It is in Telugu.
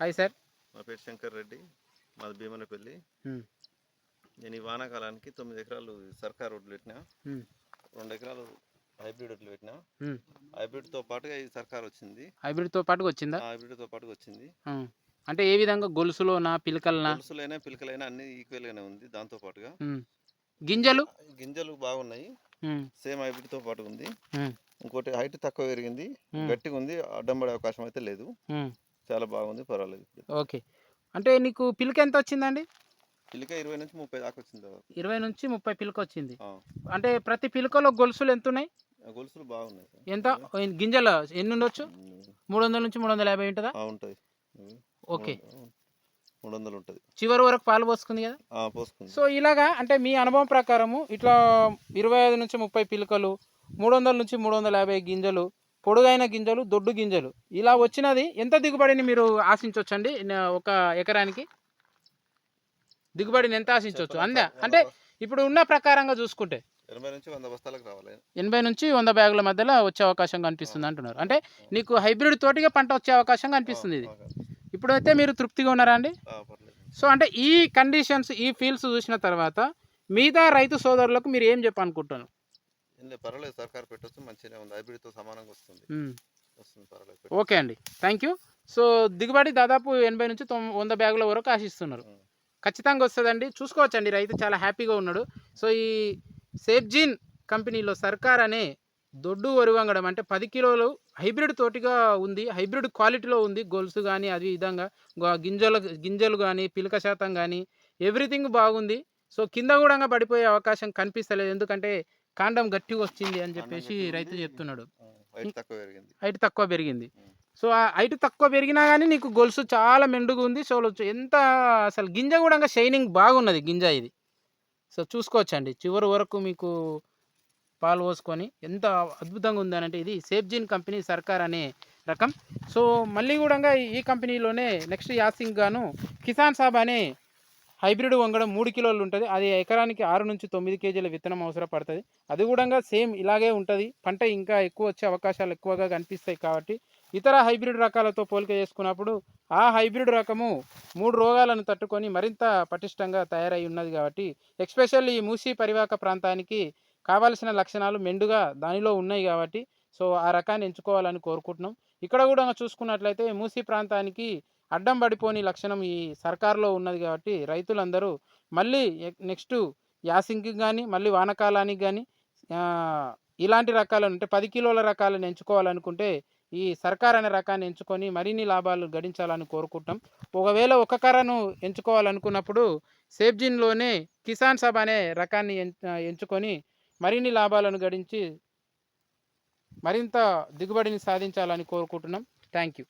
Hi sir. నా పేరు శంకర్ రెడ్డి. మాది భీమనపల్లి. నేను ఈ వానాకాలానికి తొమ్మిది ఎకరాలు సర్కార్ రోడ్లు పెట్టినా. రెండు ఎకరాలు హైబ్రిడ్ వడ్లు పెట్టినా. మ్మ్. హైబ్రిడ్తో పాటుగా ఈ సర్కార్ వచ్చింది. హైబ్రిడ్తో పాటుగా వచ్చిందా? ఆ హైబ్రిడ్తో పాటుగా వచ్చింది. అంటే ఏ విధంగా గొలుసులోనా పిలకలనా? పులుసులైనా పిలకలైనా అన్ని ఈక్వల్గానే ఉంది దాంతో పాటుగా. గింజలు? గింజలు బాగున్నాయి. సేమ్ హైబ్రిడ్తో పాటు ఉంది. ఇంకోటి హైట్ తక్కువ పెరిగింది. గట్టిగా ఉంది అడ్డం పడే అవకాశం అయితే లేదు. చాలా బాగుంది పర్వాలేదు. ఓకే. అంటే నీకు పిలక ఎంత వచ్చిందండి? పిలిక ఇరవై నుంచి ముప్పై దాకా వచ్చింది. ఇరవై నుంచి ముప్పై పిలక వచ్చింది. అంటే ప్రతి పిలకలో గొలుసులు ఎంత ఉన్నాయి గొలుసులు బాగున్నాయి. ఎంత? గింజలు ఎన్ని ఉండొచ్చు. మూడు వందల నుంచి మూడు వందల యాభై ఉంటుందా? ఉంటుంది. ఓకే. మూడు- వందలు ఉంటుంది. చివరి వరకు పాలు పోసుకుంది కదా? పోసుకుంది. సో ఇలాగా అంటే మీ అనుభవం ప్రకారము ఇట్లా ఇరవై ఐదు నుంచి ముప్పై పిలకలు మూడు వందల నుంచి మూడు వందల యాభై గింజలు పొడుగైన గింజలు దొడ్డు గింజలు. ఇలా వచ్చినది ఎంత దిగుబడిని మీరు ఆశించవచ్చండి ఒక ఎకరానికి? దిగుబడిని ఎంత ఆశించవచ్చు అందా? అంటే ఇప్పుడు ఉన్న ప్రకారంగా చూసుకుంటే. ఎనభై నుంచి వంద బస్తాలకు రావాలి. ఎనభై నుంచి వంద బ్యాగుల మధ్యలో వచ్చే అవకాశం కనిపిస్తుంది అంటున్నారు. అంటే నీకు హైబ్రిడ్ తోటిగా పంట వచ్చే అవకాశం కనిపిస్తుంది ఇది. ఇప్పుడైతే మీరు తృప్తిగా ఉన్నారా అండి? సో అంటే ఈ కండిషన్స్ ఈ ఫీల్డ్స్ చూసిన తర్వాత మిగతా రైతు సోదరులకు మీరు ఏం చెప్పాలనుకుంటున్నారు? ఏం పర్వాలేదు సర్కార్ పెట్టొచ్చు మంచిగానే ఉంది. హైబ్రిడ్తో సమానంగా వస్తుంది. మ్మ్. వస్తుంది పర్వాలేదు ఓకే అండి. Thank you. సో దిగుబడి దాదాపు ఎనభై నుంచి వంద బ్యాగుల వరకు ఆశిస్తున్నారు. ఖచ్చితంగా వస్తుందండి. చూసుకోవచ్చండి రైతు చాలా హ్యాపీగా ఉన్నాడు. సో ఈ సేఫ్జీన్ కంపెనీలో సర్కార్ అనే దొడ్డు వరివంగడం అంటే పది కిలోలు హైబ్రిడ్ తోటిగా ఉంది హైబ్రిడ్ క్వాలిటీలో ఉంది గొలుసు కానీ అది విధంగా గింజలు గింజలు కానీ పిలక శాతం కానీ ఎవ్రీథింగ్ బాగుంది. సో కింద కూడా పడిపోయే అవకాశం కనిపిస్తలేదు. ఎందుకంటే కాండం గట్టిగా వచ్చింది అని చెప్పేసి. రైతు చెప్తున్నాడు. హైట్ తక్కువ పెరిగింది. సో ఆ హైట్ తక్కువ పెరిగినా కానీ నీకు గొలుసు చాలా మెండుగా ఉంది. సో ఎంత అసలు గింజ కూడా షైనింగ్ బాగున్నది గింజ ఇది. సో చూసుకోవచ్చండి. చివరి వరకు మీకు పాలు పోసుకొని ఎంత అద్భుతంగా ఉంది అంటే ఇది సేఫ్జిన్ కంపెనీ సర్కార్ అనే రకం. సో మళ్ళీ కూడా ఈ కంపెనీలోనే నెక్స్ట్ యాసింగ్ గాను కిసాన్ సాబ్ అనే హైబ్రిడ్ వంగడం మూడు కిలోలు ఉంటుంది. అది ఎకరానికి ఆరు నుంచి తొమ్మిది కేజీల విత్తనం అవసరం పడుతుంది అది కూడా సేమ్ ఇలాగే ఉంటుంది. పంట ఇంకా ఎక్కువ వచ్చే అవకాశాలు ఎక్కువగా కనిపిస్తాయి కాబట్టి ఇతర హైబ్రిడ్ రకాలతో పోలిక చేసుకున్నప్పుడు ఆ హైబ్రిడ్ రకము మూడు రోగాలను తట్టుకొని మరింత పటిష్టంగా తయారై ఉన్నది కాబట్టి ఎక్స్పెషల్లీ ఈ మూసీ పరివాహక ప్రాంతానికి కావాల్సిన లక్షణాలు మెండుగా దానిలో ఉన్నాయి కాబట్టి సో ఆ రకాన్ని ఎంచుకోవాలని కోరుకుంటున్నాం. ఇక్కడ కూడా చూసుకున్నట్లయితే మూసీ ప్రాంతానికి అడ్డం పడిపోని లక్షణం ఈ సర్కార్లో ఉన్నది కాబట్టి రైతులందరూ మళ్ళీ నెక్స్ట్ యాసింగ్కి కానీ మళ్ళీ వానకాలానికి కానీ ఇలాంటి రకాలను అంటే పది కిలోల రకాలను ఎంచుకోవాలనుకుంటే ఈ సర్కార్ అనే రకాన్ని ఎంచుకొని మరిన్ని లాభాలు గడించాలని కోరుకుంటాం. ఒకవేళ ఒక కర్రను ఎంచుకోవాలనుకున్నప్పుడు సేబ్జిన్లోనే కిసాన్ సబ్ అనే రకాన్ని ఎంచుకొని మరిన్ని లాభాలను గడించి మరింత దిగుబడిని సాధించాలని కోరుకుంటున్నాం. Thank you